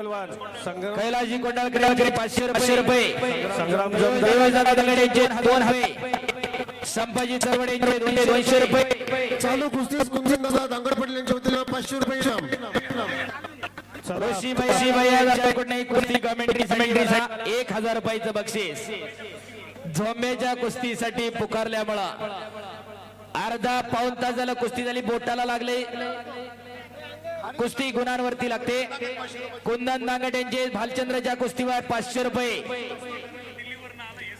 पहलवान संग्राम कैलाजी कोंडाळकर पाचशे रुपये. रुपये. संग्राम दोन हवे संभाजी चरवडेंचे दोनशे दोनशे रुपये. चालू कुस्तीस कुंदन दादा दांगड पटेल यांच्या वतीने पाचशे रुपये इनाम. ऋषी भाई भाई एक कुस्ती कमेंट्री कमेंट्री एक हजार रुपयाचं बक्षीस. झोंब्याच्या कुस्तीसाठी पुकारल्यामुळं अर्धा पाऊन तास झालं कुस्ती झाली बोटाला लागले. कुस्ती गुणांवरती लागते. कुंदन नांगट यांचे भालचंद्रच्या कुस्तीवर पाचशे रुपये.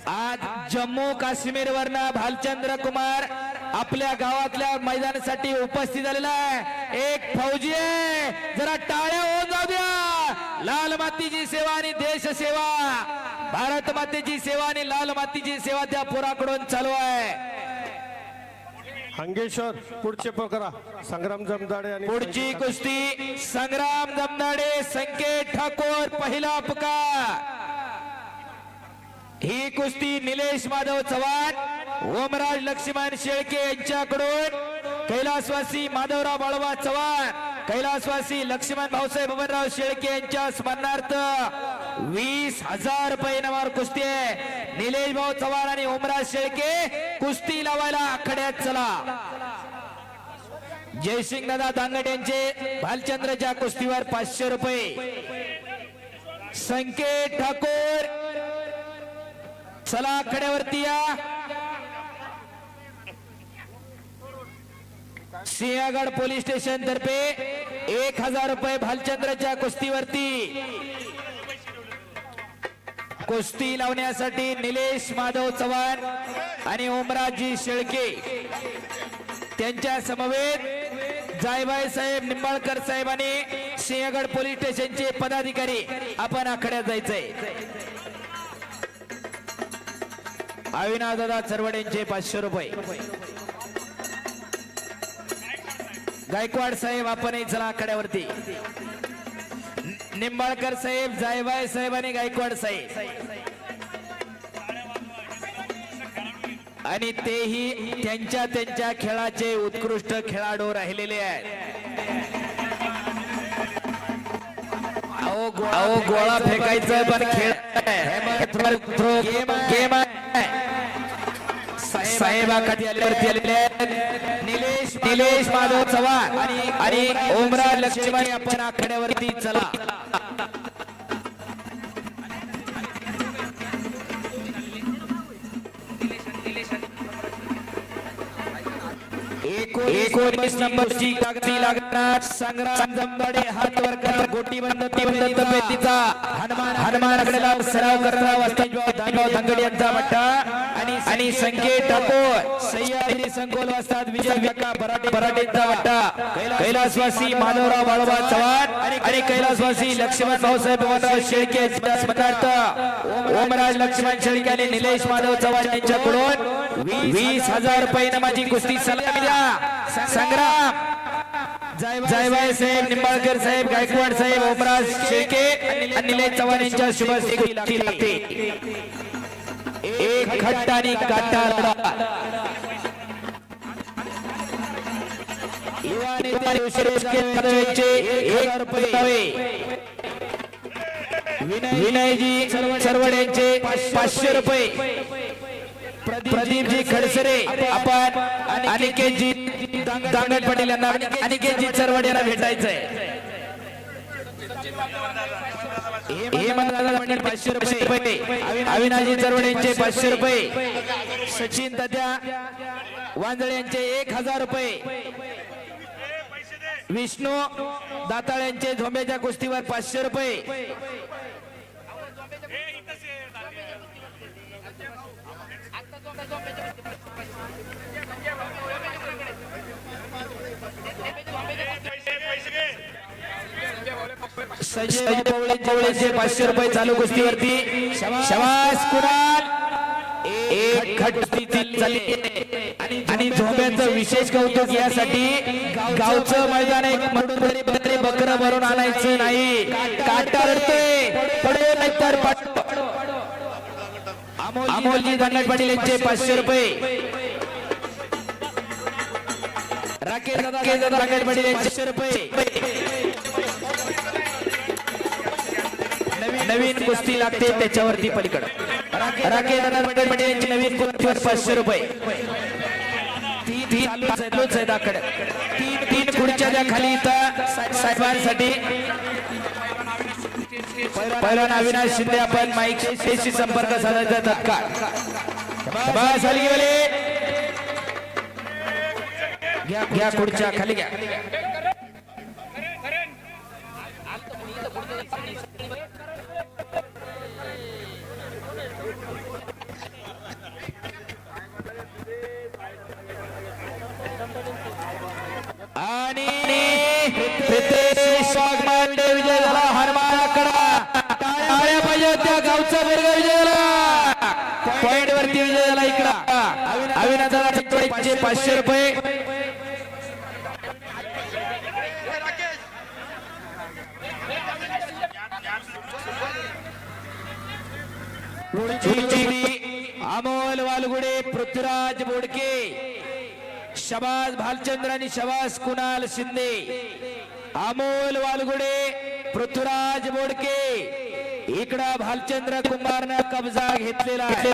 आज जम्मू काश्मीर वरनं भालचंद्र कुमार आपल्या गावातल्या मैदानासाठी उपस्थित झालेला आहे. एक फौजी आहे. जरा टाळ्या होऊन जाऊ द्या. लाल मातीची सेवा आणि देश सेवा. भारत मातेची सेवा आणि लाल मातीची सेवा त्या पुराकडून चालू आहे. हंगेश्वर पुढचे पकरा संग्राम जमदाडे आणि पुढची कुस्ती संग्राम जमनाडे संकेत ठाकूर पहिला पुकार ही कुस्ती निलेश माधव चव्हाण ओमराज लक्ष्मण शेळके यांच्याकडून. कैलासवासी माधवराव बाळवा चव्हाण कैलासवासी लक्ष्मण भाऊसाहेब बबनराव शेळके यांच्या स्मरणार्थ वीस हजार रुपये नवार कुस्ती आहे. निलेश भाऊ चव्हाण आणि ओमराज शेळके कुस्ती लावायला आखाड्यात चला. जयसिंग दादा दांगड यांचे भालचंद्रच्या कुस्तीवर पाचशे रुपये. संकेत ठाकूर. चला आखड्यावरती या. सिंहगड पोलीस स्टेशन तर्फे एक हजार रुपये भालचंद्रच्या कुस्तीवरती. कुस्ती लावण्यासाठी निलेश माधव चव्हाण आणि ओमराजी शेळके त्यांच्या समवेत जायबाई साहेब निंबाळकर साहेबांनी सिंहगड पोलीस स्टेशनचे पदाधिकारी आपण आखाड्यात जायचंय. अविनाश दादा चरवडेंचे पाचशे रुपये. गायकवाड साहेब आपणही चला आखाड्यावरती. निंबाळकर साहेब जायबाई साहेब आणि गायकवाड साहेब. आणि तेही त्यांच्या त्यांच्या खेळाचे उत्कृष्ट खेळाडू राहिलेले आहेत. अहो गोळा फेकायचं पण खेळ गेम आहे. साहेबाकडे आल्यावरती आलेले आहेत. निलेश निलेश माधव चव्हाण आणि आणि ओमराज लक्ष्मण आपण आखाड्यावरती चला. एकोणीस नंबरची कागदी लागणार. संग्राम जमदाडे हात वर करा गोटी बंद बंद पेटीचा हनुमान सराव करणारा वस्ताद दानव धंगड यांचा मट्टा आणि आणि संकेत ठाकूर. सह्याद्री संकोल वस्ताद विजय व्यक्का बराटे बराटेंचा मट्टा कैलासवासी माधवराव बाळोबा चव्हाण आणि कैलासवासी लक्ष्मण भाऊसाहेब भगवानराव शेळके ओमराज लक्ष्मण शेळके आणि निलेश माधव चव्हाण यांच्याकडून वीस हजार रुपये माझी कुस्ती सलामी द्या. संग्राम. जायबाई साहेब निंबाळकर साहेब गायकवाड साहेब ओमराज शेळके आणि निलेश चव्हाण यांच्या शुभ लागते. एक खट्टा आणि काटा एक विनय- विनयजी सर्वड यांचे पाचशे रुपये. प्रदीपजी खडसरे आपण अनिकेतजी दांगट पाटील यांना अनिकेतजी चरवड यांना भेटायचंय. हे मंदादा मंडळ पाचशे रुपये. अविनाशी चरवड यांचे पाचशे रुपये. सचिन तात्या वांजळे यांचे एक हजार रुपये. विष्णू दाताळ यांचे झोंब्याच्या कुस्तीवर पाचशे रुपये. संजय जवळचे पाचशे रुपये चालू कुस्तीवरती शवास कुणाल एक खट चालली आणि आणि विशेष कौतुक यासाठी गावचं मैदान एक म्हणून बकरे बकर भरून आणायचं नाही काटा रडतोय पडे नाहीतर अमोलजी धनट पाटील यांचे पाचशे रुपये राकेश दादा राकेश पाटील यांचे पाचशे रुपये. नवीन कुस्ती लागते त्याच्यावरती पलीकडे. राकेश पटेल पटेल यांची नवीन कुस्तीवर पाचशे रुपये. तीन तीन खुर्च्या द्या खाली इथं साहेबांसाठी. पहिला अविनाश शिंदे आपण माईकशी संपर्क साधायचा तत्काळ. बस हलगी घ्या घ्या खुर्च्या खाली घ्या. अविनादाला पाचशे रुपये. अमोल वालगुडे पृथ्वीराज बोडके शबाज भालचंद्र आणि शबाज कुणाल शिंदे अमोल वालगुडे पृथ्वीराज बोडके इकडं भालचंद्र कुमारनं कब्जा घेतलेला आहे.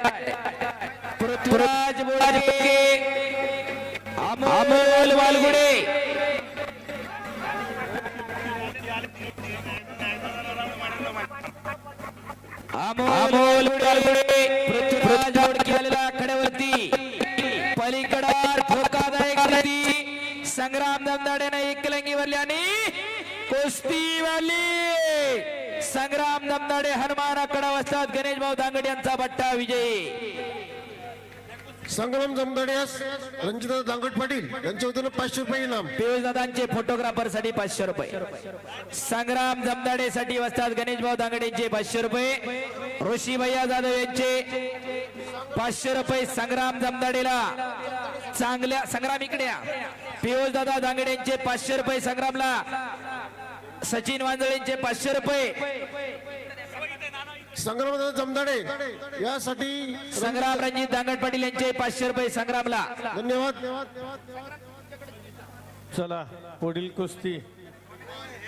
पृथ्वीराज बोडके अमोल वालगुडे. अमोल वालगुडे. पृथ्वीराज बोडके आलेला आखाड्यावरती पलीकडा धोकादायक रीती संग्राम दमदाड्याने एकलंगीवरली आणि कुस्तीवाली संग्राम दमदाडे हनुमानाकडा वस्तात गणेश भाऊ दांगड यांचा बट्टा विजयी. संग्राम जमदाड्यास रंजिता दांगट पाटील यांच्या वतीनं पाचशे रुपये इनाम. पियुष फोटोग्राफरसाठी पाचशे रुपये. संग्राम जमदाडे साठी वसतात गणेश भाऊ दांगडेंचे पाचशे रुपये. ऋषी भैया जाधव यांचे पाचशे रुपये संग्राम जमदाडेला. चांगल्या संग्राम इकडे पियुष दादा दांगडे यांचे पाचशे रुपये संग्रामला. सचिन वांजळेंचे पाचशे रुपये. संग्राम जमदाडे यासाठी संग्राम रणजित दांगड पाटील यांचे पाचशे रुपये संग्रामला. धन्यवाद. चला पुढील कुस्ती.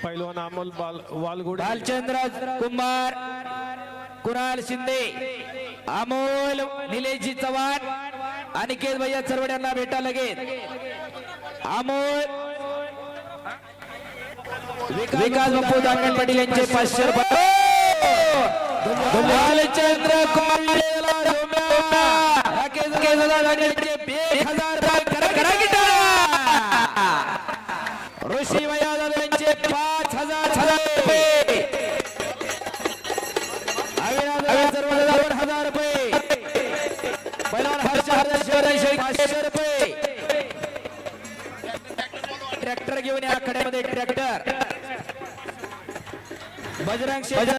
पैलवान अमोल बाल वालगुडे. भालचंद्र कुमार कुणाल शिंदे अमोल निलेशजी चव्हाण अनिकेत भैया चरवड यांना भेटा लगेच. अमोल विकास बापू दांगण पाटील यांचे पाचशे रुपये. भालचंद्र कुमार ऋषी भैया यांचे पाच हजार हजार रुपये अविनाश हजार रुपये हर्ष हर्ष पाचशे रुपये ट्रॅक्टर घेऊन या आखाड्यामध्ये ट्रॅक्टर. बजरंग